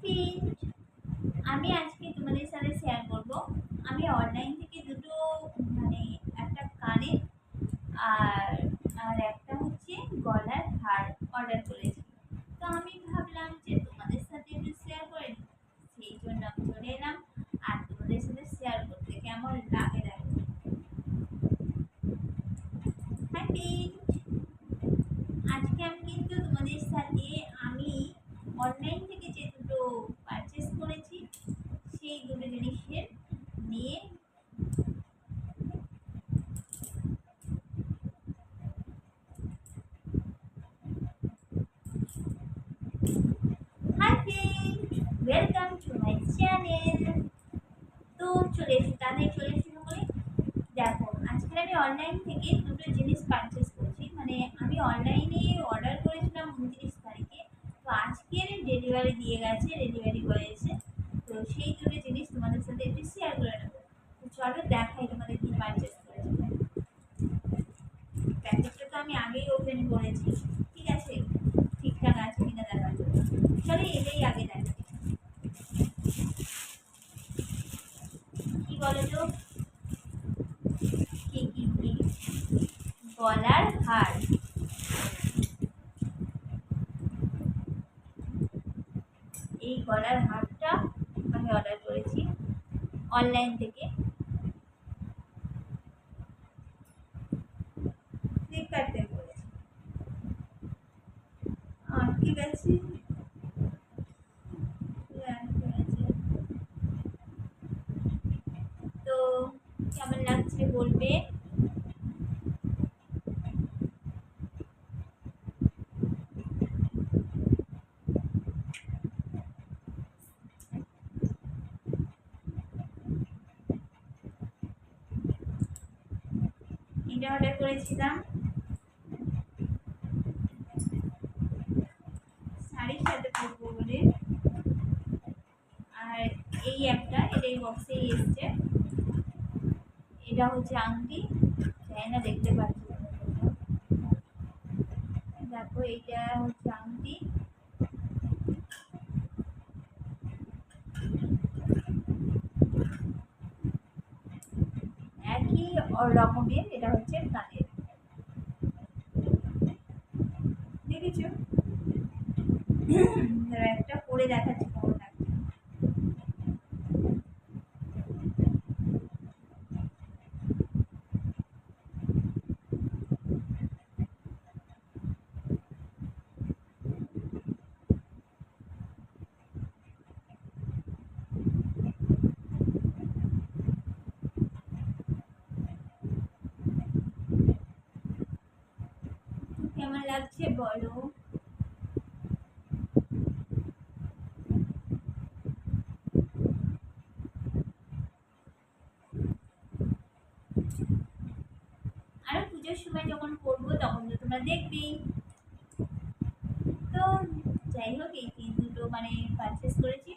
Friend আমি আজকে তোমাদের সাথে শেয়ার করব। আমি অনলাইন থেকে দুটো মানে একটা কানের আর আর একটা হচ্ছে গলার হার অর্ডার করেছি। তো আমি ভাবলাম যে তোমাদের সাথে একটু শেয়ার করে নিই। সেই জন্য আমি চলে এলাম আর তোমাদের সাথে শেয়ার করতে কেমন লাগে দেখো। হ্যাপি আজকে আমি কিন্তু তোমাদের সাথে আমি অনলাইন থেকে যে দুটো পারচেস করেছি সেই দুটো জিনিসের নিয়ে hi friend welcome to my তো চলে এসে তাদের চলে এসে সকলে দেখো আজকে আমি অনলাইন থেকে দুটো জিনিস পারচেস করেছি। মানে আমি অনলাইনে অর্ডার করেছিলাম উনত্রিশ তারিখে। তো আজকের ডেলিভারি দিয়ে গেছে ডেলিভারি বয় এসে। তো সেই দুটো জিনিস তোমাদের সাথে একটু শেয়ার করে নেব। তো চলো দেখাই তোমাদের কি পারচেস করেছি। প্যাকেটটা তো আমি আগেই ওপেন করেছি। ঠিক আছে? ঠিকঠাক আছে কিনা দেখার জন্য। চলো এটাই আগে দেখাই কি বলো তো কি গলার হার। এই গলার হারটা আমি অর্ডার করেছি অনলাইন থেকে। ফ্লিপকার্ট থেকে করেছি। আটকে গেছি আটকে গেছে। তো কেমন লাগছে বলবে? এটা অর্ডার করেছিলাম। শাড়ির সাথে পরবো বলে। আর এই একটা এটা এই বক্সেই এসছে। এটা হচ্ছে আংটি, জানি না, দেখতে পাচ্ছি দেখো, এইটা হচ্ছে আংটি। একই রকমের, এটা হচ্ছে কানের দেখেছ? একটা পরে দেখাচ্ছি কেমন লাগছে বলো। আর পুজোর সময় যখন করব, তখন তো তোমরা দেখবেই। তো, যাই হোক, এই দুটো মানে পারচেস করেছি।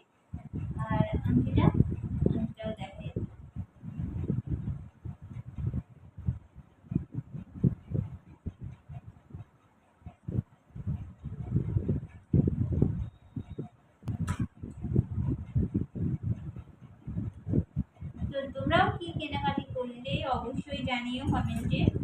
আর আংটিটা তো তোমরাও কি কেনাকাটি করলে অবশ্যই জানিও কমেন্টে